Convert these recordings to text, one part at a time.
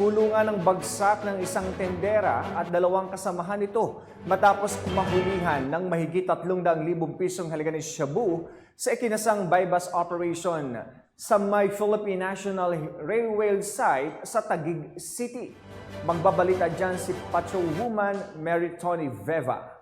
kulungan ng bagsak ng isang tendera at dalawang kasamahan nito matapos mahulihan ng mahigit 300,000 pisong halaga ng shabu sa ikinasang bypass operation sa May Philippine National Railway site sa Taguig City. Magbabalita dyan si Patrolwoman Mary Tony Veva.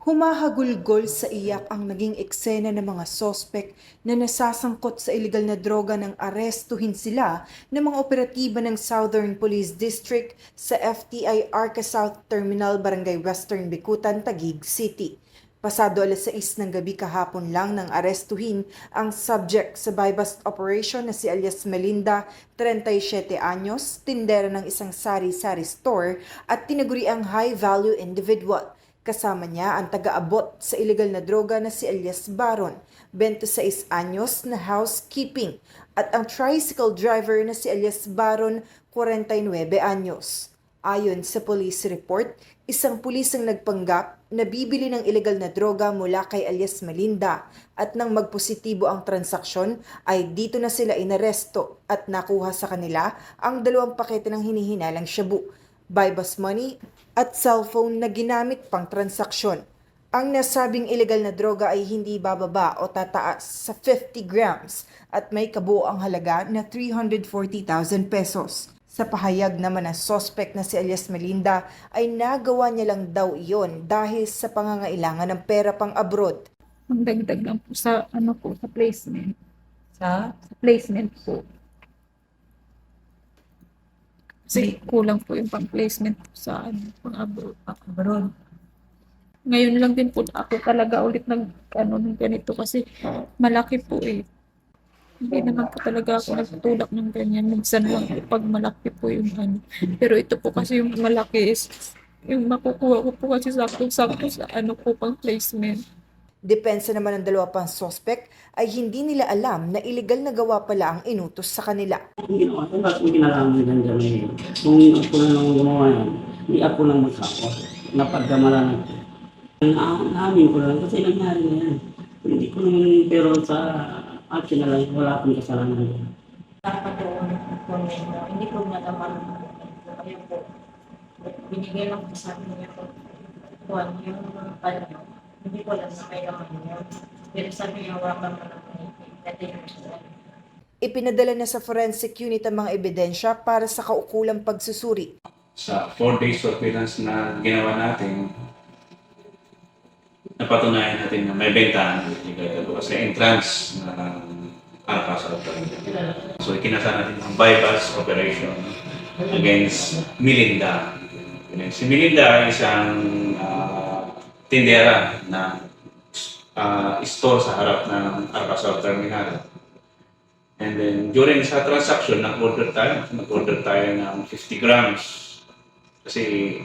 Humahagulgol sa iyak ang naging eksena ng mga sospek na nasasangkot sa iligal na droga ng arestuhin sila ng mga operatiba ng Southern Police District sa FTI Arca South Terminal, Barangay Western Bikutan, Taguig City. Pasado alas 6 ng gabi kahapon lang nang arestuhin ang subject sa bypass operation na si alias Melinda, 37 anyos, tindera ng isang sari-sari store at tinaguriang high-value individual. Kasama niya ang taga-abot sa illegal na droga na si alias Baron, 26 anyos na housekeeping, at ang tricycle driver na si alias Baron, 49 anyos. Ayon sa police report, isang pulis ang nagpanggap na bibili ng illegal na droga mula kay alias Melinda at nang magpositibo ang transaksyon ay dito na sila inaresto at nakuha sa kanila ang dalawang pakete ng hinihinalang shabu, bypass money at cellphone na ginamit pang transaksyon. Ang nasabing illegal na droga ay hindi bababa o tataas sa 50 grams at may kabuo ang halaga na 340,000 pesos. Sa pahayag naman ng sospek na si alias Melinda ay nagawa niya lang daw iyon dahil sa pangangailangan ng pera pang abroad. Ang dagdag lang po sa ano po sa placement. Sa? Sa placement po. Kasi kulang po yung pang-placement sa ano, pang abroad. Abroad. Ngayon lang din po ako talaga ulit nag ano ng ganito kasi malaki po eh. Hindi naman po talaga ako nagtulak ng ganyan. Minsan lang po pag malaki po yung ano. Pero ito po kasi yung malaki is yung makukuha ko po kasi sakto-sakto sa ano po pang placement. Depensa naman ng dalawa pang sospek ay hindi nila alam na illegal na gawa pala ang inutos sa kanila. Ang ginawa ko, bakit may kinalaman dyan dyan eh. Kung ako na lang gumawa yan, hindi ako lang magkako. Napagkamalan ako. Na, naamin ko lang kasi nangyari na yan. Hindi ko naman, pero sa action na lang, wala akong kasalanan. Dapat kung hindi ko na naman kaya po. Binigay lang po sa akin niya po. Kuhan yung ano, hindi ko lang na may naman yun. Pero sabi niya, wakan mo lang Dati yung Ipinadala na sa forensic unit ang mga ebidensya para sa kaukulang pagsusuri. sa four days surveillance na ginawa natin, napatunayan natin na may bentahan ng sa entrance ng Arca sa So ikinasa natin ang bypass operation against Milinda. Si Milinda ay isang ah, tindera na ah, store sa harap ng Arca South Terminal. And then during sa transaction, nag-order tayo. Nag-order tayo ng 50 grams. Kasi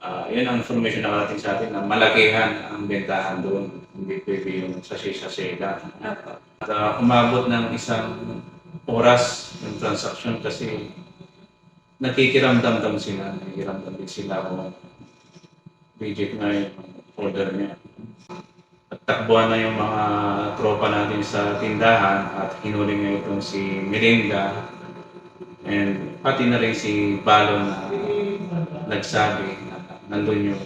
ah yun ang information na natin sa atin na malakihan ang bentahan doon. Hindi pwede yung sachet-sachet lang. At ah, umabot ng isang oras ng transaction kasi nakikiramdam dam sila. Nakikiramdam din sila kung legit na yung order niya. At takbuhan na yung mga tropa natin sa tindahan at hinuli nga itong si Melinda and pati na rin si Balon na nagsabi na nandun yung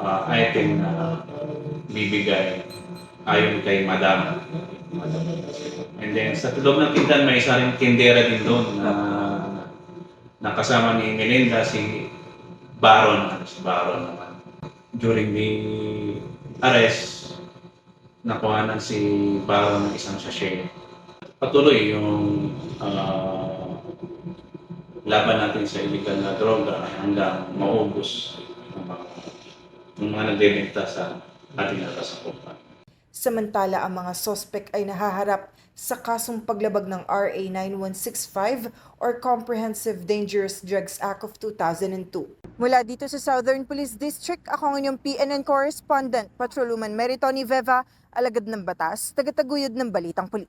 ah, item na bibigay ayon kay Madam. And then sa loob ng tindahan may isa rin tindera din doon na nakasama ni Melinda si Baron, si Baron. During the arrest, nakuhanan si Baron ng isang sachet. Patuloy yung ah, laban natin sa illegal na droga hanggang maubos ang mga, nagbebenta sa ating nakasakupan. Samantala, ang mga sospek ay nahaharap sa kasong paglabag ng RA 9165 or Comprehensive Dangerous Drugs Act of 2002. Mula dito sa Southern Police District, ako ang inyong PNN correspondent, Patrolwoman Mary Tony Veva, alagad ng batas, tagataguyod ng Balitang Pulis.